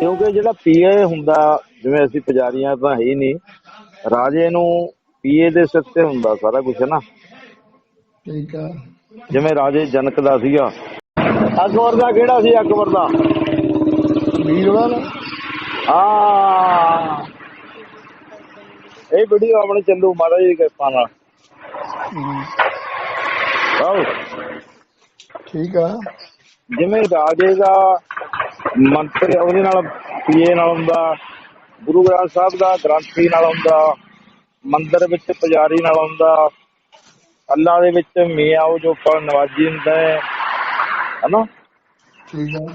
ਕਿਉਂਕਿ ਜਿਹੜਾ ਪੀਏ ਹੁੰਦਾ ਜਿਵੇਂ ਅਸੀਂ ਪੁਜਾਰੀਆਂ ਤਾਂ ਹੈ ਹੀ ਨਹੀਂ ਰਾਜੇ ਨੂੰ ਪੀਏ ਦੇ ਸਿਰ ਤੇ ਹੁੰਦਾ ਸਾਰਾ ਕੁਝ ਨਾ? ਠੀਕ ਆ। ਜਿਵੇਂ ਰਾਜੇ ਜਨਕ ਦਾ ਸੀਗਾ। ਅਕਬਰ ਦਾ ਕਿਹੜਾ ਸੀ ਅਕਬਰ ਦਾ? ਵੀਰਵਾਲ ਆ ਇਹ ਵੀਡੀਓ ਆਪਣੇ ਚੱਲੂ ਮਹਾਰਾਜ ਦੀ ਕਿਰਪਾ ਨਾਲ। ਠੀਕ ਆ। ਜਿਵੇਂ ਰਾਜੇ ਦਾ ਮੰਤਰ ਉਹਦੇ ਨਾਲ ਪੀਏ ਨਾਲ ਹੁੰਦਾ ਗੁਰੂ ਗ੍ਰੰਥ ਸਾਹਿਬ ਦਾ ਗ੍ਰੰਥੀ ਨਾਲ ਹੁੰਦਾ ਮੰਦਿਰ ਵਿੱਚ ਪੁਜਾਰੀ ਨਾਲ ਹੁੰਦਾ ਅੱਲਾ ਦੇ ਵਿੱਚ ਮੀਆਂ ਉਹ ਜੋ ਪਰ ਨਵਾਜੀ ਹੁੰਦਾ ਹੈ ਹਨਾ? ਠੀਕ ਆ।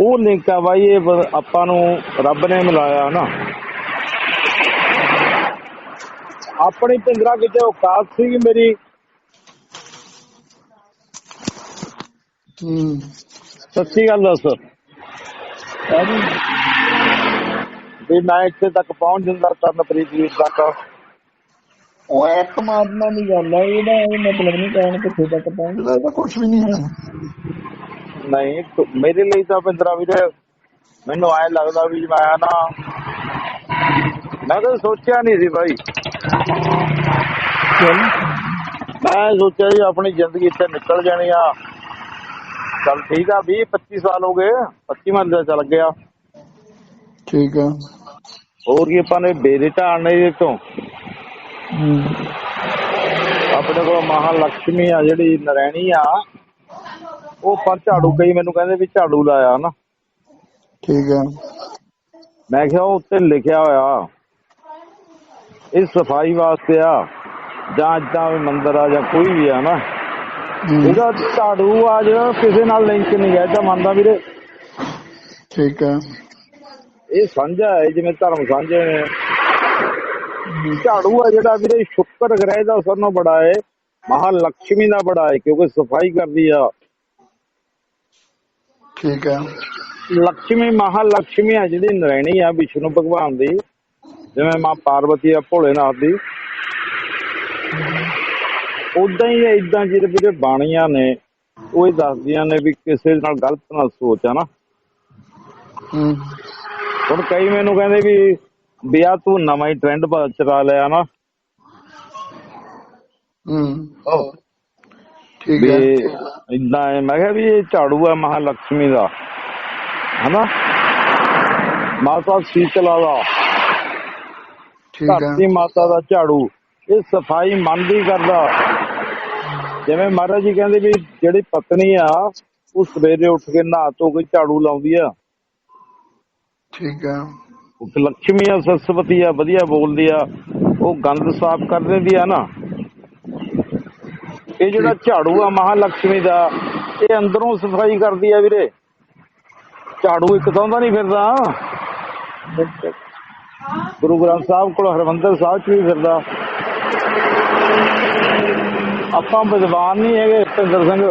ਉਹ ਲਿੰਕ ਆ ਬਾਈ ਇਹ ਆਪਾਂ ਨੂੰ ਰੱਬ ਨੇ ਮਿਲਾਇਆ ਨਾ ਆਪਣੀ ਪਿੰਦਰਾ ਕਿਤੇ ਔਕਾਤ ਸੀ ਮੇਰੀ। ਹੂੰ। ਸੱਚੀ ਗੱਲ ਦੱਸ। ਵੀ ਮੈਂ ਇੱਥੇ ਤੱਕ ਪਹੁੰਚ ਜਾਂਦਾ ਤਰਨਪ੍ਰੀਤ ਵੀਰ ਤੱਕ। ਉਹ ਇੱਕ ਮਾਰਨਾ ਨਹੀਂ ਆ ਇਹਦਾ ਇਹ ਮਤਲਬ ਨਹੀਂ ਕੌਣ ਕਿੱਥੇ ਤੱਕ ਪਹੁੰਚਦਾ ਇਹਦਾ ਕੁਝ ਵੀ ਨਹੀਂ ਹੈ। ਨਹੀਂ ਮੇਰੇ ਲਈ ਤਾਂ ਪਿੰਦਰਾ ਵੀਰੇ ਮੈਨੂੰ ਐ ਲੱਗਦਾ ਵੀ ਮੈਂ ਨਾ ਮੈਂ ਤਾਂ ਸੋਚਿਆ ਨਹੀਂ ਸੀ ਬਾਈ। ਚੱਲ। ਮੈਂ ਸੋਚਿਆ ਜੀ ਆਪਣੀ ਜ਼ਿੰਦਗੀ ਇੱਥੇ ਨਿਕਲ ਜਾਣੀ ਆ। ਚਲ ਠੀਕ ਆ 20 25 ਸਾਲ ਹੋ ਗਏ 25 ਮਹੀਨੇ ਚੱਲ ਗਿਆ। ਠੀਕ ਆ। ਹੋਰ ਕੀ ਆਪਾਂ ਨੇ ਬੇਰੇ ਢਾਲਣੇ ਇਹਦੇ ਤੋਂ। ਹੂੰ। ਆਪਣੇ ਕੋਲ ਮਹਾਲక్ష్ਮੀ ਆ ਜਿਹੜੀ ਨਰੈਣੀ ਆ ਉਹ ਪਰ ਝਾੜੂ ਕਈ ਮੈਨੂੰ ਕਹਿੰਦੇ ਵੀ ਝਾੜੂ ਲਾਇਆ ਨਾ। ਠੀਕ ਆ। ਮੈਂ ਕਿਹਾ ਉੱਤੇ ਲਿਖਿਆ ਹੋਇਆ ਇਹ ਸਫ਼ਾਈ ਵਾਸਤੇ ਆ ਜਾਂ ਇਦਾਂ ਮੰਦਿਰ ਆ ਜਾਂ ਕੋਈ ਵੀ ਆ ਨਾ। ਇਹਦਾ ਝਾੜੂ ਆ ਜਿਹੜਾ ਕਿਸੇ ਨਾਲ ਲਿੰਕ ਨਹੀਂ ਹੈ ਤਾਂ ਮੰਨਦਾ ਵੀਰੇ। ਠੀਕ ਹੈ। ਇਹ ਸਾਂਝਾ ਹੈ ਜਿਵੇਂ ਧਰਮ ਸਾਂਝੇ ਨੇ ਝਾੜੂ ਆ ਜਿਹੜਾ ਵੀਰੇ ਸ਼ੁਕਰ ਗ੍ਰਹਿ ਦਾ ਸਭ ਬੜਾ ਹੈ ਮਹਾ ਲక్ష్ਮੀ ਦਾ ਬੜਾ ਹੈ ਕਿਉਂਕਿ ਸਫ਼ਾਈ ਕਰਦੀ ਆ। ਠੀਕ ਹੈ। ਲక్ష్ਮੀ ਮਹਾ ਲక్ష్ਮੀ ਆ ਜਿਹੜੀ ਨਰੈਣੀ ਆ ਵਿਸ਼ਨੂੰ ਭਗਵਾਨ ਦੀ ਜਿਵੇਂ ਮਾਂ ਪਾਰਵਤੀ ਆ ਭੋਲੇ ਨਾਥ ਦੀ। ਉਦਾਂ ਹੀ ਇਦਾਂ ਜਿਹੜੇ ਵੀਰੇ ਬਾਣੀਆਂ ਨੇ ਉਹ ਇਹ ਦੱਸਦੀਆਂ ਨੇ ਵੀ ਕਿਸੇ ਨਾਲ ਗਲਤ ਨਾ ਸੋਚ ਆ ਨਾ। ਹੂੰ। ਹੁਣ ਕਈ ਮੈਨੂੰ ਕਹਿੰਦੇ ਵੀ ਵੀ ਆ ਤੂੰ ਨਵਾਂ ਹੀ ਟ੍ਰੈਂਡ ਚਲਾ ਲਿਆ ਨਾ। ਹੂੰ। ਠੀਕ ਇਦਾਂ ਹੈ। ਮੈਂ ਕਿਹਾ ਵੀ ਇਹ ਝਾੜੂ ਆ ਮਹਾਲక్ష్ਮੀ ਦਾ ਹਨਾ ਮਾਤਾ ਸੀਤਲਾ ਦਾ। ਠੀਕ ਧਰਤੀ ਮਾਤਾ ਦਾ ਝਾੜੂ ਇਹ ਸਫ਼ਾਈ ਮਨ ਦੀ ਕਰਦਾ। ਜਿਵੇਂ ਮਹਾਰਾਜ ਜੀ ਕਹਿੰਦੇ ਵੀ ਜਿਹੜੀ ਪਤਨੀ ਆ ਉਹ ਸਵੇਰੇ ਉੱਠ ਕੇ ਨਹਾ ਧੋ ਕੇ ਝਾੜੂ ਲਾਉਂਦੀ ਆ। ਠੀਕ ਆ। ਉਹ ਲక్ష్ਮੀ ਆ ਸਰਸਵਤੀ ਆ ਵਧੀਆ ਬੋਲਦੀ ਆ। ਉਹ ਗੰਦ ਸਾਫ਼ ਕਰ ਦਿੰਦੀ ਆ ਨਾ। ਇਹ ਜਿਹੜਾ ਝਾੜੂ ਆ ਮਹਾਲక్ష్ਮੀ ਦਾ ਇਹ ਅੰਦਰੋਂ ਸਫ਼ਾਈ ਕਰਦੀ ਆ ਵੀਰੇ। ਝਾੜੂ ਇੱਕ ਤੋਂ ਨਹੀਂ ਫਿਰਦਾ। ਗੁਰੂ ਗ੍ਰੰਥ ਸਾਹਿਬ ਕੋਲ ਹਰਮੰਦਰ ਸਾਹਿਬ ਚ ਵੀ ਫਿਰਦਾ। ਆਪਾਂ ਵਿਦਵਾਨ ਨਹੀਂ ਹੈਗੇ ਭਿੰਦਰ ਸਿੰਘ।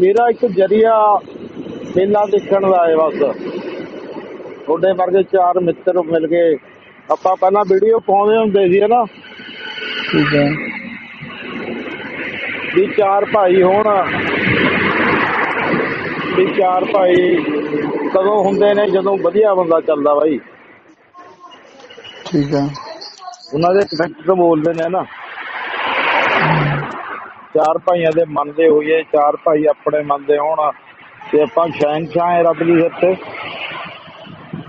ਮੇਰਾ ਇੱਕ ਜਰੀਆ ਮੇਲਾ ਦੇਖਣ ਦਾ ਹੈ ਬਸ। ਤੁਹਾਡੇ ਵਰਗੇ ਚਾਰ ਮਿੱਤਰ ਮਿਲ ਕੇ ਆਪਾਂ ਪਹਿਲਾਂ ਵੀਡੀਓ ਪਾਉਂਦੇ ਹੁੰਦੇ ਸੀ ਨਾ? ਠੀਕ ਆ ਵੀ ਚਾਰ ਭਾਈ ਹੋਣ ਵੀ ਚਾਰ ਭਾਈ ਕਦੋਂ ਹੁੰਦੇ ਨੇ ਜਦੋਂ ਵਧੀਆ ਬੰਦਾ ਚੱਲਦਾ ਬਾਈ। ਠੀਕ ਆ ਉਹਨਾਂ ਦੇ ਕਨੈਕਟ ਬੋਲਦੇ ਨੇ ਨਾ। ਚਾਰ ਭਾਈਆਂ ਦੇ ਮੰਨਦੇ ਹੋਈਏ ਚਾਰ ਭਾਈ ਆਪਣੇ ਮੰਨਦੇ ਹੋਣ ਤੇ ਆਪਾਂ ਸ਼ਹਿਨਸ਼ਾਹ ਹੈ ਰੱਬ ਦੀ ਸਿਰ ਤੇ।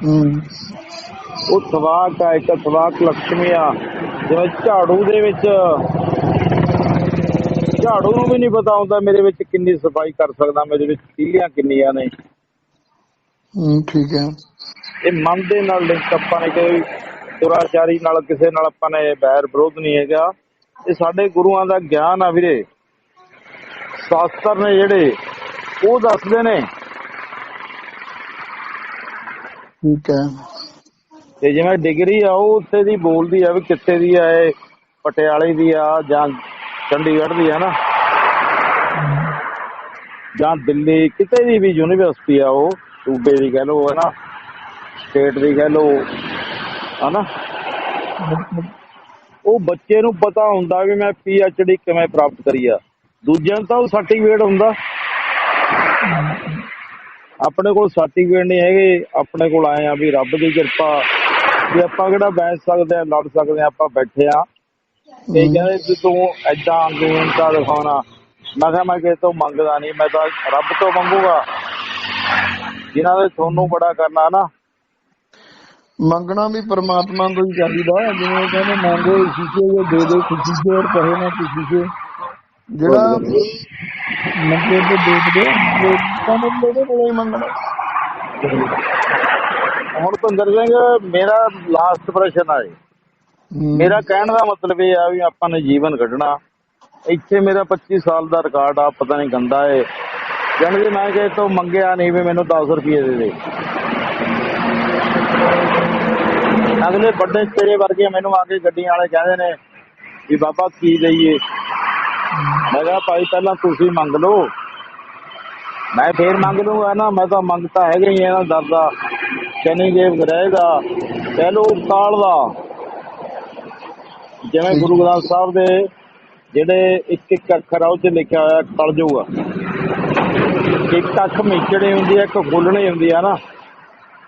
ਹੂੰ। ਉਹ ਸਵਾਕ ਆ ਇੱਕ ਸਵਾਕ ਲక్ష్ਮੀ ਆ ਜਿਵੇਂ ਝਾੜੂ ਦੇ ਵਿੱਚ। ਝਾੜੂ ਨੂੰ ਵੀ ਨਹੀਂ ਪਤਾ ਹੁੰਦਾ ਮੇਰੇ ਵਿੱਚ ਕਿੰਨੀ ਸਫ਼ਾਈ ਕਰ ਸਕਦਾ ਮੇਰੇ ਵਿੱਚ ਤੀਲੀਆਂ ਕਿੰਨੀਆਂ ਨੇ। ਹੂੰ ਠੀਕ ਆ ਇਹ ਮਨ ਦੇ ਨਾਲ ਲਿੰਕ ਆਪਾਂ ਨੇ ਕੋਈ ਦੁਰਾਚਾਰੀ ਨਾਲ ਕਿਸੇ ਨਾਲ ਆਪਾਂ ਨੇ ਬੈਰ ਵਿਰੋਧ ਨਹੀਂ ਹੈਗਾ। ਇਹ ਸਾਡੇ ਗੁਰੂਆਂ ਦਾ ਗਿਆਨ ਆ ਵੀਰੇ। ਸ਼ਾਸਤਰ ਨੇ ਜਿਹੜੇ ਉਹ ਦੱਸਦੇ ਨੇ। ਠੀਕ ਆ ਤੇ ਜਿਵੇਂ ਡਿਗਰੀ ਆ ਉਹ ਉੱਥੇ ਦੀ ਬੋਲਦੀ ਆ ਵੀ ਕਿੱਥੇ ਦੀ ਆ ਇਹ ਪਟਿਆਲੇ ਦੀ ਆ ਜਾਂ ਚੰਡੀਗੜ੍ਹ ਦੀ ਆ ਨਾ। ਜਾਂ ਦਿੱਲੀ ਕਿਤੇ ਦੀ ਵੀ ਯੂਨੀਵਰਸਿਟੀ ਆ ਉਹ ਸੂਬੇ ਦੀ ਕਹਿ ਲਓ ਹੈ ਨਾ। ਸਟੇਟ ਦੀ ਕਹਿ ਲਓ। ਹਨਾ? ਉਹ ਬੱਚੇ ਨੂੰ ਪਤਾ ਹੁੰਦਾ ਵੀ ਮੈਂ ਪੀ ਐਚ ਡੀ ਕਿਵੇਂ ਪ੍ਰਾਪਤ ਕਰੀ ਆ। ਦੂਜਿਆਂ ਨੂੰ ਤਾਂ ਉਹ ਸਰਟੀਫਿਕੇਟ ਹੁੰਦਾ। ਆਪਣੇ ਕੋਲ ਸਰਟੀਫਿਕੇਟ ਨਹੀਂ ਹੈਗੇ ਆਪਣੇ ਕੋਲ ਆਏ ਆ ਵੀ ਰੱਬ ਦੀ ਕਿਰਪਾ ਵੀ ਆਪਾਂ ਕਿਹੜਾ ਬੈਠ ਸਕਦੇ ਆ ਲੜ ਸਕਦੇ ਆ ਆਪਾਂ ਬੈਠੇ ਆ। ਤੇ ਕਹਿੰਦੇ ਵੀ ਤੂੰ ਐਦਾਂ ਅੰਗਹੀਣਤਾ ਦਿਖਾਉਣਾ। ਮੈਂ ਕਿਹਾ ਮੈਂ ਕਿਸੇ ਤੋਂ ਮੰਗਦਾ ਨਹੀਂ ਮੈਂ ਤਾਂ ਰੱਬ ਤੋਂ ਮੰਗੂਗਾ। ਜਿਨ੍ਹਾਂ ਦੇ ਤੁਹਾਨੂੰ ਬੜਾ ਕਰਨਾ ਨਾ ਮੰਗਣਾ ਵੀ ਪਰਮਾਤਮਾ ਤੋਂ ਹੀ ਚਾਹੀਦਾ ਜਿਵੇਂ ਕਹਿੰਦੇ ਮੰਗੋ ਇਸੇ ਉਹ ਦੇ ਦੇ ਖੁਸ਼ੀ ਸੇ ਔਰ ਕਹੇ ਨਾ ਖੁਸ਼ੀ ਸੇ ਜਿਹੜਾ ਮੰਗੇ ਤੇ ਦੇਖ ਦੇ ਤਾਂ ਮਤਲਬ ਉਹਦੇ ਕੋਲੋਂ ਹੀ ਮੰਗਣਾ। ਹੁਣ ਭਿੰਦਰ ਸਿੰਘ ਮੇਰਾ ਲਾਸਟ ਪ੍ਰਸ਼ਨ ਆ ਜੀ ਮੇਰਾ ਕਹਿਣ ਦਾ ਮਤਲਬ ਇਹ ਆ ਵੀ ਆਪਾਂ ਨੇ ਜੀਵਨ ਕੱਢਣਾ। ਇੱਥੇ ਮੇਰਾ 25 ਸਾਲ ਦਾ ਰਿਕਾਰਡ ਆ ਪਤਾ ਨਹੀਂ ਗੰਦਾ ਏ। ਕਿ ਮੈਂ ਕਿਸੇ ਤੋਂ ਮੰਗਿਆ ਨਹੀਂ ਵੀ ਮੈਨੂੰ 10 ਰੁਪਏ ਦੇ ਦੇ। ਅਗਲੇ ਵੱਡੇ ਤੇਰੇ ਵਰਗੇ ਮੈਨੂੰ ਆ ਕੇ ਗੱਡੀਆਂ ਵਾਲੇ ਕਹਿੰਦੇ ਨੇ ਵੀ ਬਾਬਾ ਕੀ ਦਈਏ ਮੈਂ ਕਿਹਾ ਭਾਈ ਪਹਿਲਾਂ ਤੁਸੀਂ ਮੰਗ ਲਓ। ਮੈਂ ਫੇਰ ਮੰਗ ਲੂੰਗਾ ਨਾ ਮੈਂ ਤਾਂ ਮੰਗਤਾ ਹੈਗਾ ਹੀ ਇਹਨਾਂ ਦਰਦਾ ਸ਼ਨੀ ਦੇਵ ਰਹੇਗਾ। ਕਹਿ ਲੋ ਕਾਲ ਦਾ। ਜਿਵੇਂ ਗੁਰੂ ਗ੍ਰੰਥ ਸਾਹਿਬ ਦੇ ਜਿਹੜੇ ਇੱਕ ਇੱਕ ਅੱਖਰ ਆ ਉਹ 'ਚ ਲਿਖਿਆ ਹੋਇਆ ਕਲ ਜਾਊਗਾ। ਇੱਕ ਅੱਖ ਮਿਚੜੀ ਹੁੰਦੀ ਹੈ ਇੱਕ ਖੁੱਲਣੀ ਹੁੰਦੀ ਆ ਨਾ।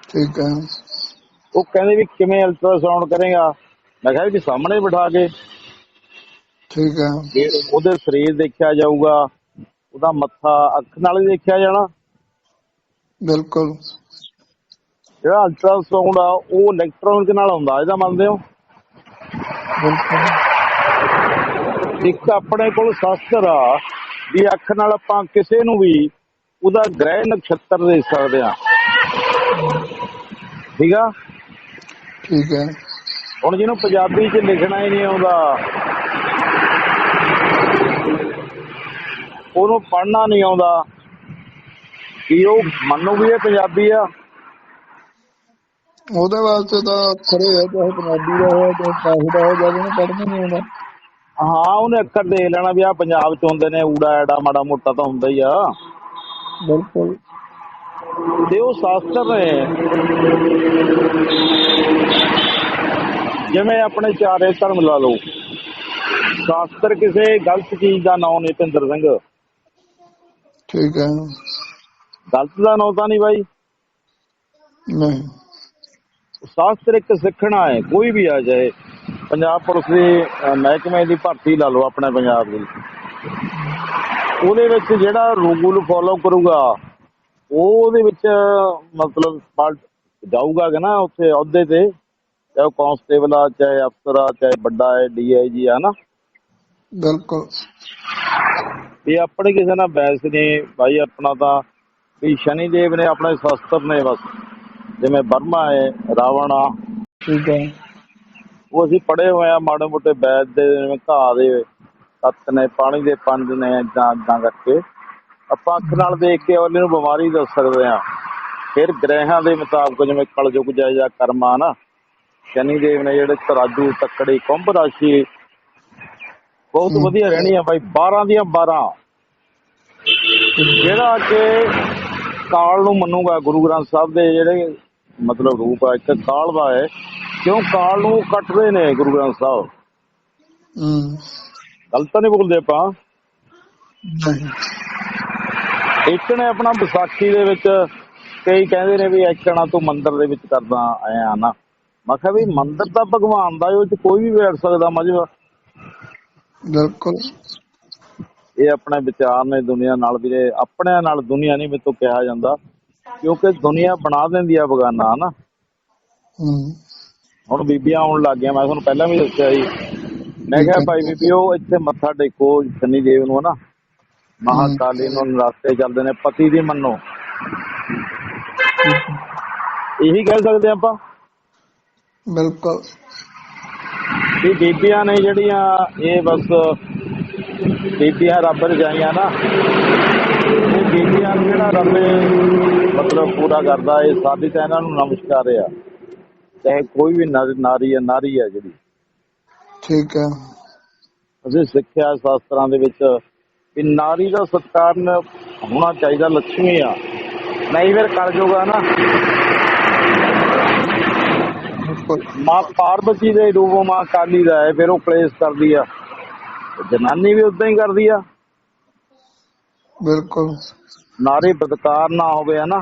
ਠੀਕ ਹੈ ਉਹ ਕਹਿੰਦੇ ਵੀ ਕਿਵੇਂ ਅਲਟਰਾਸਾਊਂਡ ਕਰੇਗਾ? ਮੈਂ ਕਿਹਾ ਵੀ ਸਾਹਮਣੇ ਬਿਠਾ ਕੇ। ਠੀਕ ਹੈ। ਵੀ ਉਹਦੇ ਸਰੀਰ ਦੇਖਿਆ ਜਾਊਗਾ ਉਹਦਾ ਮੱਥਾ ਅੱਖ ਨਾਲ ਹੀ ਦੇਖਿਆ ਜਾਣਾ। ਬਿਲਕੁਲ। ਜਿਹੜਾ ਅਲਟਰਾਸਾਊਂਡ ਆ ਉਹ ਇਲੈਕਟ੍ਰੋਨਿਕ ਨਾਲ ਹੁੰਦਾ ਇਹਦਾ ਮੰਨਦੇ ਹੋ? ਬਿਲਕੁਲ। ਇੱਕ ਆਪਣੇ ਕੋਲ ਸ਼ਾਸਤਰ ਆ ਵੀ ਅੱਖ ਨਾਲ ਆਪਾਂ ਕਿਸੇ ਨੂੰ ਵੀ ਉਹਦਾ ਗ੍ਰਹਿ ਨਕਸ਼ਤਰ ਦੇਖ ਸਕਦੇ ਆ ਠੀਕ ਆ? ਠੀਕ ਹੈ। ਹੁਣ ਜਿਹਨੂੰ ਪੰਜਾਬੀ 'ਚ ਲਿਖਣਾ ਹੀ ਨਹੀਂ ਆਉਂਦਾ ਉਹਨੂੰ ਪੜ੍ਹਨਾ ਨਹੀਂ ਆਉਂਦਾ। ਕੀ ਉਹ ਮੰਨੂ ਵੀ ਇਹ ਪੰਜਾਬੀ ਆ? ਉਹਦੇ ਵਾਸਤੇ ਤਾਂ ਖਰੇ ਹੈ ਚਾਹੇ ਪੰਜਾਬੀ ਦਾ ਹੋਇਆ ਚਾਹੇ ਕਾਹੀ ਦਾ ਹੋਇਆ ਜਦ ਪੜ੍ਹਨਾ ਨਹੀਂ ਆਉਂਦਾ। ਹਾਂ ਉਹਨੇ ਅੱਖਰ ਦੇਖ ਲੈਣਾ ਵੀ ਆ ਪੰਜਾਬ 'ਚ ਹੁੰਦੇ ਨੇ ਊੜਾ ਐੜਾ ਮਾੜਾ ਮੋਟਾ ਤਾਂ ਹੁੰਦਾ ਹੀ ਆ। ਬਿਲਕੁਲ। ਤੇ ਉਹ ਸ਼ਾਸਤਰ ਨੇ ਜਿਵੇਂ ਆਪਣੇ ਚਾਰੇ ਧਰਮ ਲਾ ਲਓ। ਸ਼ਾਸਤਰ ਕਿਸੇ ਗਲਤ ਚੀਜ਼ ਦਾ ਨਾਮ ਨਹੀਂ ਭਿੰਦਰ ਸਿੰਘ। ਠੀਕ ਹੈ। ਗਲਤ ਦਾ ਨਾਮ ਤਾਂ ਨਹੀਂ ਬਾਈ। ਨਹੀਂ। ਸ਼ਾਸਤਰ ਇੱਕ ਸਿੱਖਣਾ ਹੈ ਕੋਈ ਵੀ ਆ ਜਾਏ। ਪੰਜਾਬ ਪੁਲਿਸ ਦੇ ਮਹਿਕਮੇ ਦੀ ਭਰਤੀ ਲਾ ਲਓ ਆਪਣੇ ਪੰਜਾਬ ਦੀ। ਉਹਦੇ ਵਿੱਚ ਜਿਹੜਾ ਰੂਲ ਫੋਲੋ ਕਰੂਗਾ ਉਹ ਉਹਦੇ ਵਿੱਚ ਮਤਲਬ ਪਾਲ- ਜਾਊਗਾ ਕਿ ਨਾ ਉੱਥੇ ਅਹੁਦੇ ਤੇ ਚਾਹੇ ਕਾਂਸਟੇਬਲ ਆ ਚਾਹੇ ਅਫਸਰ ਆ ਚਾਹੇ ਵੱਡਾ ਹੈ ਡੀਆਈਜੀ ਆ ਨਾ ਬਿਲਕੁਲ। ਇਹ ਆਪਣੇ ਕਿਸੇ ਨਾਲ ਬੈਸ ਨਹੀਂ ਭਾਈ ਆਪਣਾ ਤਾਂ ਵੀ ਸ਼ਨੀ ਦੇਵ ਨੇ ਆਪਣੇ ਸ਼ਸਤਰ ਨੇ ਬਸ। ਜਿਵੇਂ ਬਰਮਾ ਹੈ ਰਾਵਣ ਆ। ਠੀਕ ਹੈ। ਉਹ ਅਸੀਂ ਪੜੇ ਹੋਏ ਆ ਮਾੜੇ ਮੋਟੇ ਬੈਦ ਦੇ ਜਿਵੇਂ ਘਾਹ ਦੇ ਤੱਤ ਨੇ ਪਾਣੀ ਦੇ ਪੰਜ ਨੇ ਇਦਾਂ ਇਦਾਂ ਕਰਕੇ। ਆਪਾਂ ਅੱਖ ਨਾਲ ਦੇਖ ਕੇ ਉਹਨੇ ਨੂੰ ਬਿਮਾਰੀ ਦੱਸ ਸਕਦੇ ਆ ਫਿਰ ਗ੍ਰਹਿਾਂ ਦੇ ਮੁਤਾਬਕ ਜਿਵੇਂ ਕਲਯੁਗ ਜੈ ਜਾਂ ਕਰਮਾ ਨਾ ਸ਼ਨੀ ਦੇਵ ਨੇ ਜਿਹੜੇ ਤਰਾਜੂ ਤੱਕੜੀ ਕੁੰਭ ਰਾਸ਼ੀ ਬਹੁਤ ਵਧੀਆ ਰਹਿਣੀ ਆ ਬਾਈ 12 ਦੀਆਂ 12 ਜਿਹੜਾ ਕਿ ਕਾਲ ਨੂੰ ਮੰਨੂਗਾ ਗੁਰੂ ਗ੍ਰੰਥ ਸਾਹਿਬ ਦੇ ਜਿਹੜੇ ਮਤਲਬ ਰੂਪ ਆ ਇੱਕ ਕਾਲ ਦਾ ਹੈ ਕਿਉਂ ਕਾਲ ਨੂੰ ਕੱਟਦੇ ਨੇ ਗੁਰੂ ਗ੍ਰੰਥ ਸਾਹਿਬ? ਹਮ ਗਲਤ ਨਹੀਂ ਬੋਲਦੇ ਆਪਾਂ। ਨਹੀਂ। ਇੱਕ ਨੇ ਆਪਣਾ ਵਿਸਾਖੀ ਦੇ ਵਿੱਚ ਕਈ ਕਹਿੰਦੇ ਨੇ ਵੀ ਐਕਣਾ ਤੂੰ ਮੰਦਿਰ ਦੇ ਵਿੱਚ ਕਰਦਾ ਆਇਆ ਨਾ। ਮੈਂ ਕਿਹਾ ਵੀ ਮੰਦਿਰ ਤਾਂ ਭਗਵਾਨ ਦਾ ਉਹ ਚ ਕੋਈ ਵੀ ਬੈਠ ਸਕਦਾ ਮਜਬ ਬਿਲਕੁਲ। ਇਹ ਆਪਣੇ ਵਿਚਾਰ ਨੇ ਦੁਨੀਆ ਨਾਲ ਵੀ ਇਹ ਆਪਣਿਆਂ ਨਾਲ ਦੁਨੀਆ ਨਹੀਂ ਮੈਨੂੰ ਕਿਹਾ ਜਾਂਦਾ ਕਿਉਂਕਿ ਦੁਨੀਆ ਬਣਾ ਦਿੰਦੀ ਆ ਬਗਾਨਾ ਹਨਾ ਹੁਣ ਬੀਬੀਆਂ ਆਉਣ ਲੱਗ ਗਈਆਂ ਮੈਂ ਤੁਹਾਨੂੰ ਪਹਿਲਾਂ ਵੀ ਦੱਸਿਆ ਜੀ ਮੈਂ ਕਿਹਾ ਭਾਈ ਬੀਬੀਓ ਇੱਥੇ ਮੱਥਾ ਟੇਕੋ ਸ਼ਨੀ ਦੇਵ ਨੂੰ ਹਨਾ ਮਹਾਕਾਲੀ ਨੂੰ ਰਸਤੇ ਚੱਲਦੇ ਨੇ ਪਤੀ ਦੀ ਮੰਨੋ। ਇਹੀ ਕਹਿ ਸਕਦੇ ਆਪਾਂ? ਬਿਲਕੁਲ। ਵੀ ਬੀਬੀਆਂ ਨੇ ਜਿਹੜੀਆਂ ਇਹ ਬਸ ਬੀਬੀਆਂ ਰੱਬ ਰਜਾਈਆਂ ਨਾ ਇਹ ਬੀਬੀਆਂ ਜਿਹੜਾ ਰੱਬ ਮਤਲਬ ਪੂਰਾ ਕਰਦਾ ਇਹ ਸਾਡੀ ਤਾਂ ਇਹਨਾਂ ਨੂੰ ਨਮਸਕਾਰ ਆ। ਚਾਹੇ ਕੋਈ ਵੀ ਨਰ- ਨਾਰੀ ਹੈ ਨਾਰੀ ਹੈ ਜਿਹੜੀ। ਠੀਕ ਹੈ। ਅਸੀਂ ਸਿੱਖਿਆ ਸ਼ਾਸਤਰਾਂ ਦੇ ਵਿੱਚ ਵੀ ਨਾਰੀ ਦਾ ਸਤਿਕਾਰ ਹੋਣਾ ਚਾਹੀਦਾ ਲక్ష్ਮੀ ਆ। ਨਹੀਂ ਫਿਰ ਕਰ ਜੋਗਾ ਨਾ। ਮਾਂ ਪਾਰਵਤੀ ਦੇ ਰੂਪ ਮਾਂ ਕਾਲੀ ਦਾ ਹੈ ਫਿਰ ਉਹ ਕਲੇਸ਼ ਕਰਦੀ ਆ। ਜਨਾਨੀ ਵੀ ਉਦਾਂ ਹੀ ਕਰਦੀ ਆ। ਬਿਲਕੁਲ। ਨਾਰੀ ਬਦਕਾਰ ਨਾ ਹੋਵੇ ਹਨਾ।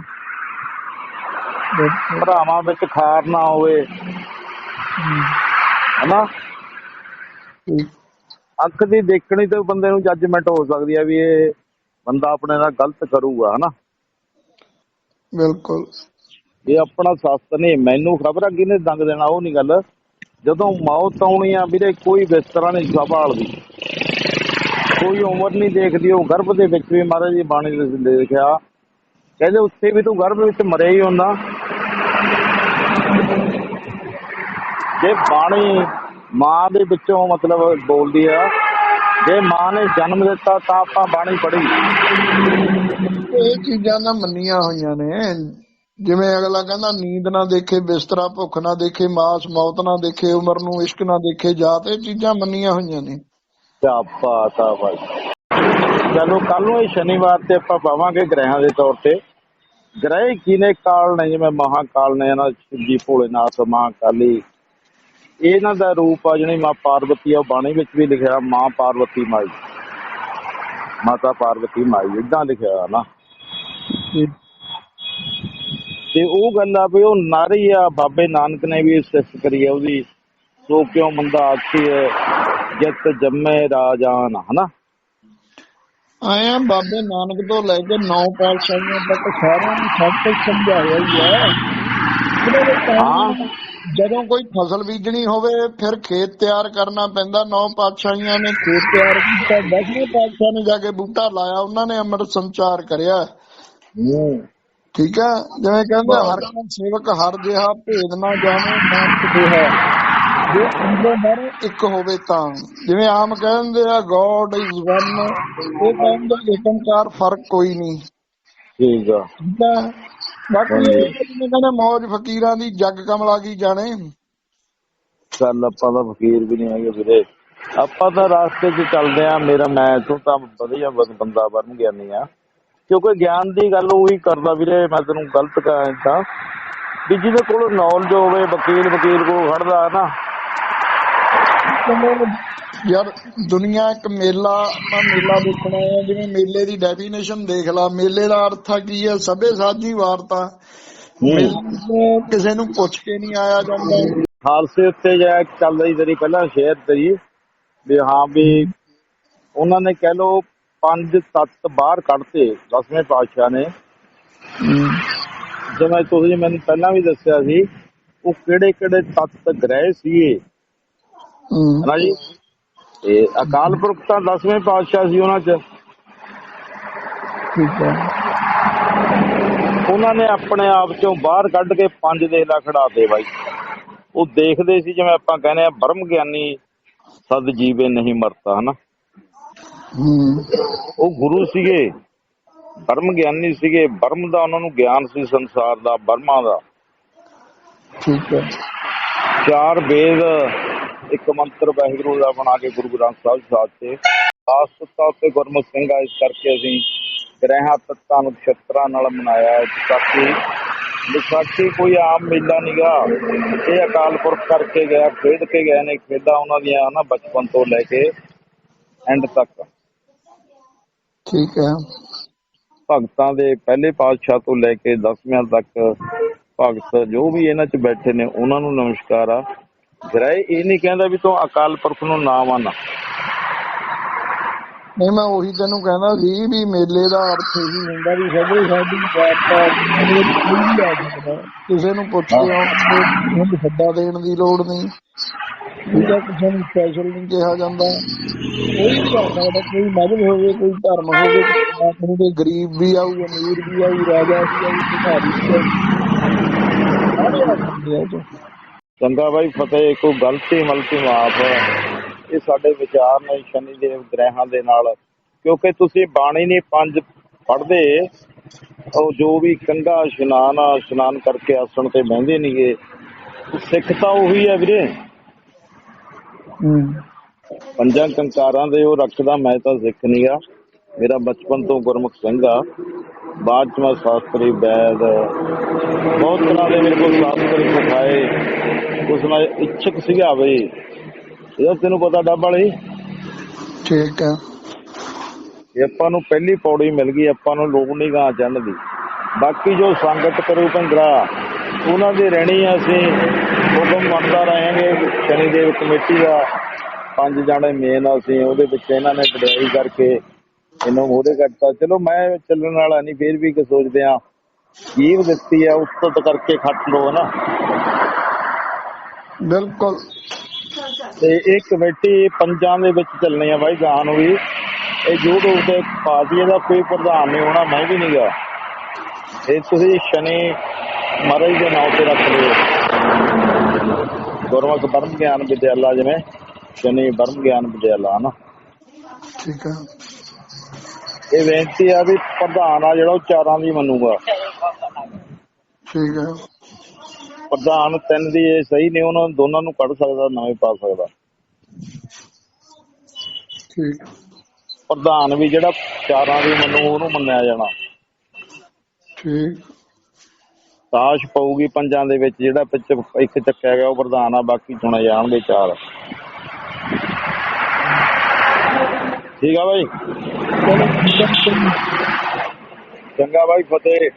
ਭਰਾਵਾਂ ਵਿੱਚ ਖਾਰ ਨਾ ਹੋਵੇ। ਹਨਾ ਅੱਖ ਦੀ ਦੇਖਣੀ ਤੋਂ ਬੰਦੇ ਨੂੰ ਜੱਜਮੈਂਟ ਹੋ ਸਕਦੀ ਹੈ ਵੀ ਇਹ ਬੰਦਾ ਆਪਣੇ ਨਾਲ ਗਲਤ ਕਰੂਗਾ ਹਨਾ? ਬਿਲਕੁਲ। ਇਹ ਆਪਣਾ ਸਸਤ ਨਹੀਂ ਮੈਨੂੰ ਖਬਰ ਆ ਕਿਹਨੇ ਦੰਗ ਦੇਣਾ ਉਹ ਨਹੀਂ ਗੱਲ। ਜਦੋਂ ਮੌਤ ਆਉਣੀ ਆ ਵੀਰੇ ਕੋਈ ਬਿਸਤਰਾ ਨਹੀਂ ਸੰਭਾਲਦੀ। ਕੋਈ ਉਮਰ ਨਹੀਂ ਦੇਖਦੀ ਉਹ ਗਰਭ ਦੇ ਵਿੱਚ ਵੀ ਮਹਾਰਾਜ ਜੀ ਬਾਣੀ ਦੇ ਲਿਖਿਆ ਕਹਿੰਦੇ ਉੱਥੇ ਵੀ ਤੂੰ ਗਰਭ ਵਿੱਚ ਮਰਿਆ ਹੀ ਹੁੰਦਾ। ਜੇ ਬਾਣੀ ਮਾਂ ਦੇ ਵਿੱਚੋਂ ਮਤਲਬ ਬੋਲਦੀ ਆ ਜੇ ਮਾਂ ਨੇ ਜਨਮ ਦਿੱਤਾ ਤਾਂ ਆਪਾਂ ਬਾਣੀ ਪੜ੍ਹੀ। ਇਹ ਚੀਜ਼ਾਂ ਨਾ ਮੰਨੀਆਂ ਹੋਈਆਂ ਨੇ। ਜਿਵੇਂ ਅਗਲਾ ਕਹਿੰਦਾ ਨੀਂਦ ਨਾ ਦੇਖੇ ਬਿਸਤਰਾ ਭੁੱਖ ਨਾ ਦੇਖੇ ਮਾਸ ਮੌਤ ਨਾ ਦੇਖੇ ਉਮਰ ਨੂੰ ਇਸ਼ਕ ਨਾ ਦੇਖੇ ਜਾਤ ਇਹ ਚੀਜ਼ਾਂ ਮੰਨੀਆਂ ਹੋਈਆਂ ਨੇ। ਕਿਆ ਬਾਤ ਆ ਭਾਈ। ਚਲੋ ਕੱਲ ਨੂੰ ਇਹ ਸ਼ਨੀਵਾਰ ਤੇ ਆਪਾਂ ਪਾਵਾਂਗੇ ਗ੍ਰਹਿਾਂ ਦੇ ਤੌਰ ਤੇ। ਗ੍ਰਹਿ ਕਿਨੇ ਕਾਲ ਨੇ? ਜਿਵੇਂ ਮਹਾਕਾਲ ਨੇ ਨਾ ਸ਼ਿਵਜੀ ਭੋਲੇਨਾਥ ਮਹਾਕਾਲੀ। ਇਹਨਾਂ ਦਾ ਰੂਪ ਆ ਜਿਹੜੀ ਮਾਂ ਪਾਰਵਤੀ ਆ ਬਾਣੀ ਵਿੱਚ ਵੀ ਲਿਖਿਆ ਮਾਂ ਪਾਰਵਤੀ ਮਾਈ। ਮਾਤਾ ਪਾਰਵਤੀ ਮਾਈ ਇਦਾਂ ਲਿਖਿਆ ਨਾ। ਤੇ ਉਹ ਗੱਲ ਆ ਵੀ ਉਹ ਨਾਰੀ ਆ ਬਾਬੇ ਨਾਨਕ ਨੇ ਵੀ ਸਿਫਤ ਕਰੀ ਆ ਉਹਦੀ। ਸੋ ਕਿਉ ਮੰਦਾ ਆਖੀਏ ਜਿਤ ਜੰਮੇ ਰਾਜਾਨ ਹਨਾ? ਆਇਆ ਬਾਬੇ ਨਾਨਕ ਤੋਂ ਲੈ ਕੇ ਨੌ ਪਾਤਸ਼ਾਹੀਆਂ ਤੱਕ ਸਾਰਿਆਂ ਨੂੰ ਸਭ ਕੁਝ ਸਮਝਾਇਆ ਹੀ ਹੈ ਹਾਂ। ਜਦੋਂ ਕੋਈ ਫਸਲ ਬੀਜਣੀ ਹੋਵੇ ਫਿਰ ਖੇਤ ਤਿਆਰ ਕਰਨਾ ਪੈਂਦਾ। ਨੌ ਪਾਤਸ਼ਾਹੀਆਂ ਨੇ ਖੇਤ ਤਿਆਰ ਕੀਤਾ। ਦਸਵੇਂ ਪਾਤਸ਼ਾਹ ਨੇ ਜਾ ਕੇ ਬੂਟਾ ਲਾਇਆ। ਉਹਨਾਂ ਨੇ ਅੰਮ੍ਰਿਤ ਸੰਚਾਰ ਕਰਿਆ। ਹੂੰ। ਠੀਕ ਹੈ? ਜਿਵੇਂ ਕਹਿੰਦੇ ਹਰ ਕਾ ਸੇਵਕ ਹਰ ਜਿਹਾ ਭੇਦ ਨਾ ਜਾਣੇ ਨਾਨਕ ਦੇਹਾ ਜੇ ਅੰਦਰ ਬਾਹਰੋਂ ਇੱਕ ਹੋਵੇ ਤਾਂ। ਜਿਵੇਂ ਆਮ ਕਹਿੰਦੇ ਆ ਗੋਡ ਇਜ਼ ਵਨ ਉਹ ਕਹਿੰਦੇ ਏਕੰਕਾਰ ਫ਼ਰਕ ਕੋਈ ਨਹੀਂ। ਠੀਕ ਆ। ਬਾਕੀ ਇਹ ਜਿਵੇਂ ਕਹਿੰਦੇ ਮੌਜ ਫਕੀਰਾਂ ਦੀ ਜੱਗ ਕਮਲਾ ਕੀ ਜਾਣੇ। ਚੱਲ ਆਪਾਂ ਤਾਂ ਫਕੀਰ ਵੀ ਨਹੀਂ ਹੈਗੇ ਵੀਰੇ। ਆਪਾਂ ਤਾਂ ਰਾਸਤੇ 'ਚ ਚੱਲਦੇ ਆ ਮੇਰਾ ਮੈਂ ਤੋਂ ਤਾਂ ਵਧੀਆ ਬੰਦਾ ਬਣ ਗਿਆ ਨਹੀਂ ਆ। ਕਿਉਂਕਿ ਗਿਆਨ ਦੀ ਗੱਲ ਉਹੀ ਕਰਦਾ ਵੀਰੇ ਮੈਂ ਤੈਨੂੰ ਗਲਤ ਕਹਿੰਦਾ ਵੀ ਜਿਹਦੇ ਕੋਲ ਨੌਲੇਜ ਹੋਵੇ ਵਕੀਲ ਵਕੀਲ ਕੋਲ ਖੜਦਾ ਨਾ। ਯਾਰ ਦੁਨੀਆ ਇੱਕ ਮੇਲਾ ਆਪਾਂ ਮੇਲਾ ਦੇਖਣਾ ਹੈ ਜਿਵੇਂ ਮੇਲੇ ਦੀ ਡੈਫੀਨੇਸ਼ਨ ਦੇਖ ਲਾ। ਮੇਲੇ ਦਾ ਅਰਥ ਆ ਕੀ ਹੈ? ਸਭੇ ਸਾਂਝੀ ਵਾਰਤਾ। ਕਿਸੇ ਨੂੰ ਪੁੱਛ ਕੇ ਨਹੀਂ ਆਇਆ ਜਾਂਦਾ। ਖਾਲਸੇ ਉੱਤੇ ਜਾ ਚੱਲਦੀ ਤੇਰੀ ਪਹਿਲਾਂ ਸ਼ੇਅਰ ਤੇਰੀ ਵੀ ਹਾਂ ਵੀ ਉਹਨਾਂ ਨੇ ਕਹਿ ਲੋ ਪੰਜ ਤੱਤ ਬਾਹਰ ਕੱਢਤੇ ਦਸਵੇਂ ਪਾਤਸ਼ਾਹ ਨੇ। ਜਿਵੇਂ ਤੁਸੀਂ ਮੈਨੂੰ ਪਹਿਲਾਂ ਵੀ ਦੱਸਿਆ ਸੀ ਉਹ ਕਿਹੜੇ ਕਿਹੜੇ ਤੱਤ ਗ੍ਰਹਿ ਸੀਗੇ? ਹੂੰ। ਹਨਾ ਜੀ? ਤੇ ਅਕਾਲ ਪੁਰਖ ਤਾਂ ਦਸਵੇਂ ਪਾਤਸ਼ਾਹ ਸੀ ਉਹਨਾਂ 'ਚ। ਠੀਕ ਹੈ। ਉਹਨਾਂ ਨੇ ਆਪਣੇ ਆਪ ਚੋਂ ਬਾਹਰ ਕੱਢ ਕੇ ਪੰਜ ਦੇ ਲਾ ਖੜਾਤੇ ਬਾਈ। ਉਹ ਦੇਖਦੇ ਸੀ ਜਿਵੇਂ ਆਪਾਂ ਕਹਿੰਦੇ ਆ ਬ੍ਰਹਮ ਗਿਆਨੀ ਸਦ ਜੀਵੇ ਨਹੀਂ ਮਰਤਾ ਹਨਾ? ਉਹ ਗੁਰੂ ਸੀਗੇ ਬ੍ਰਹਮ ਗਿਆਨੀ ਸੀਗੇ। ਬ੍ਰਹਮ ਦਾ ਉਹਨਾਂ ਨੂੰ ਗਿਆਨ ਸੀ ਸੰਸਾਰ ਦਾ ਬਰਮਾ ਦਾ। ਠੀਕ ਹੈ। ਚਾਰ ਵੇਦ ਇੱਕ ਮੰਤਰ ਵਾਹਿਗੁਰੂ ਦਾ ਬਣਾ ਕੇ ਗੁਰੂ ਗ੍ਰੰਥ ਸਾਹਿਬ ਸਾਹਿਬ ਤੇ ਖਾਸ ਤੌਰ ਤੇ ਗੁਰਮੁਖ ਸਿੰਘ ਆ ਇਸ ਕਰਕੇ ਅਸੀਂ ਗ੍ਰਹਿਾਂ ਤੱਤਾਂ ਨਕਸ਼ਤਰਾਂ ਨਾਲ ਮਨਾਇਆ ਵਿਸਾਖੀ ਵਿਸਾਖੀ ਕੋਈ ਆਮ ਮੇਲਾ ਨਹੀਂਗਾ ਇਹ ਅਕਾਲ ਪੁਰਖ ਕਰਕੇ ਗਿਆ ਖੇਡ ਕੇ ਗਏ ਨੇ ਖੇਡਾਂ ਉਹਨਾਂ ਦੀਆਂ ਨਾ ਬਚਪਨ ਤੋਂ ਲੈ ਕੇ ਐਂਡ ਤੱਕ। ਠੀਕ ਹੈ। ਭਗਤਾਂ ਦੇ ਪਹਿਲੇ ਪਾਤਸ਼ਾਹ ਤੋਂ ਲੈ ਕੇ ਦਸਵਿਆਂ ਤੱਕ ਭਗਤ ਜੋ ਵੀ ਇਹਨਾਂ 'ਚ ਬੈਠੇ ਨੇ ਉਹਨਾਂ ਨੂੰ ਨਮਸਕਾਰ ਆ। ਗ੍ਰਹਿ ਇਹ ਨਹੀਂ ਕਹਿੰਦਾ ਵੀ ਤੂੰ ਅਕਾਲ ਪੁਰਖ ਨੂੰ ਨਾ ਮੰਨ। ਨਹੀਂ ਮੈਂ ਉਹੀ ਤੈਨੂੰ ਕਹਿੰਦਾ ਸੀ ਵੀ ਮੇਲੇ ਦਾ ਅਰਥ ਇਹੀ ਹੁੰਦਾ ਵੀ ਸਭੇ ਸਾਡੀ ਸਕਦਾ। ਕਿਸੇ ਨੂੰ ਪੁੱਛ ਕੇ ਆਉਣ ਨੂੰ ਸੱਦਾ ਦੇਣ ਦੀ ਲੋੜ ਨਹੀਂ। ਹੈ ਕਿਸੇ ਨੂੰ ਸਪੈਸ਼ਲ ਨਹੀਂ ਕਿਹਾ ਜਾਂਦਾ। ਕੋਈ ਵੀ ਆ ਸਕਦਾ ਕੋਈ ਮਜ਼ਹਬ ਹੋਵੇ ਕੋਈ ਧਰਮ ਹੋਵੇ ਆਪਣੇ ਦੇ ਗਰੀਬ ਵੀ ਆਊ ਅਮੀਰ ਵੀ ਆਊ ਰਾਜਾ ਵੀ ਆਊ ਭਿਖਾਰੀ ਵੀ ਆਊ। ਸਾਰੇ ਆ ਸਕਦੇ। ਚੰਗਾ ਬਾਈ ਫਤਿਹ ਕੋਈ ਗਲਤੀ ਮਲਤੀ ਮਾਫ ਇਹ ਸਾਡੇ ਵਿਚਾਰ ਨੇ ਸ਼ਨੀ ਦੇ ਗ੍ਰਹਿਾਂ ਦੇ ਨਾਲ। ਕਿਉਂਕਿ ਤੁਸੀਂ ਬਾਣੀ ਨਹੀਂ ਪੰਜ ਪੜ੍ਹਦੇ ਉਹ ਜੋ ਵੀ ਕੰਗਾ ਇਸ਼ਨਾਨ ਆ ਇਸ਼ਨਾਨ ਕਰਕੇ ਆਸਣ ਤੇ ਬਹਿੰਦੇ ਨਹੀਂਗੇ ਸਿੱਖ ਤਾਂ ਉਹੀ ਹੈ ਵੀਰੇ। ਪੰਜਾਂ ਕੰਕਾਰਾਂ ਦੇ ਉਹ ਰੱਖਦਾ ਮੈਂ ਤਾਂ ਸਿੱਖ ਨਹੀਂਗਾ ਮੇਰਾ ਬਚਪਨ ਤੋਂ ਗੁਰਮੁਖ ਸਿੰਘ ਆ। ਬਾਅਦ ਚ ਮੈਂ ਸ਼ਾਸਤਰੀ ਵੈਦ ਬਹੁਤ ਤਰ੍ਹਾਂ ਦੇ ਮੇਰੇ ਕੋਲ ਸ਼ਾਸਤਰੀ ਸਿਖਾਏ। ਉਸ ਨਾਲ ਇੱਛਕ ਸੀਗਾ ਬਈ। ਇਹਦਾ ਤੈਨੂੰ ਪਤਾ ਡੱਬ ਵਾਲੀ? ਠੀਕ ਹੈ ਇਹ ਆਪਾਂ ਨੂੰ ਪਹਿਲੀ ਪੌੜੀ ਮਿਲ ਗਈ ਆਪਾਂ ਨੂੰ ਲੋਕ ਨਹੀਂ ਗਾਂ ਚੰਨ ਦੀ ਬਾਕੀ ਜੋ ਸੰਗਤ ਕਰੂ ਭੰਗੜਾ ਉਹਨਾਂ ਦੇ ਰਹਿਣੀ ਆ ਅਸੀਂ। ਹੁਕਮ ਮੰਨਦਾ ਰਹਾਂਗੇ ਸ਼ਨੀਦੇਵ ਕਮੇਟੀ ਦਾ ਪੰਜ ਜਾਣੇ ਮੇਨ ਅਸੀਂ ਉਹਦੇ ਵਿੱਚ ਇਹਨਾਂ ਨੇ ਵਡਿਆਈ ਕਰਕੇ ਇਹਨੂੰ ਉਹਦੇ ਕੱਟਤਾ। ਚਲੋ ਮੈਂ ਚੱਲਣ ਵਾਲਾ ਨਹੀਂ ਫੇਰ ਵੀ ਕਿ ਸੋਚਦੇ ਆ ਜੀਵ ਦਿੱਤੀ ਆ ਉਸਤਤ ਕਰਕੇ ਖੱਟ ਲੋ ਨਾ। ਬਿਲਕੁਲ। ਤੇ ਇਹ ਕਮੇਟੀ ਪੰਜਾਂ ਦੇ ਵਿੱਚ ਚੱਲਣੀ ਆ ਬਾਈ ਗਾਂ ਨੂੰ ਵੀ। ਇਹ YouTube ਤੇ ਪਾਰਟੀ ਦਾ ਕੋਈ ਪ੍ਰਧਾਨ ਨਹੀਂ ਹੋਣਾ ਮੈਂ ਵੀ ਨਹੀਂਗਾ। ਇਹ ਤੁਸੀਂ ਸ਼ਨੀ ਮਹਾਰਾਜ ਦੇ ਨਾਮ ਤੇ ਰੱਖ ਲਿਓ। ਗੁਰਮੁਖ ਬਰਮ ਗਿਆਨ ਵਿਦਿਆਲਾ ਜਿਵੇਂ ਸ਼ਨੀ ਬਰਮ ਗਿਆਨ ਵਿਦਿਆਲਾ ਹਨਾ ਠੀਕ ਹੈ ਇਹ ਬੇਨਤੀ ਆ ਵੀ ਪ੍ਰਧਾਨ ਆ ਜਿਹੜਾ ਉਹ ਚਾਰਾਂ ਦੀ ਮੰਨੂਗਾ। ਠੀਕ ਹੈ ਪ੍ਰਧਾਨ ਤਿੰਨ ਦੀ ਇਹ ਸਹੀ ਨਹੀਂ ਉਹਨਾਂ ਦੋਨਾਂ ਨੂੰ ਕੱਢ ਸਕਦਾ ਨਵੇਂ ਪਾ ਸਕਦਾ। ਠੀਕ। ਪ੍ਰਧਾਨ ਵੀ ਜਿਹੜਾ ਚਾਰਾਂ ਦੀ ਮੰਨੂ ਉਹਨੂੰ ਮੰਨਿਆ ਜਾਣਾ। ਠੀਕ। ਤਾਸ਼ ਪਊਗੀ ਪੰਜਾਂ ਦੇ ਵਿੱਚ ਜਿਹੜਾ ਵਿੱਚ ਇੱਕ ਚੱਕਿਆ ਗਿਆ ਉਹ ਪ੍ਰਧਾਨ ਆ ਬਾਕੀ ਚੁਣੇ ਜਾਣਗੇ ਚਾਰ। ਠੀਕ ਆ ਬਾਈ। ਚੰਗਾ ਬਾਈ ਫਤਿਹ।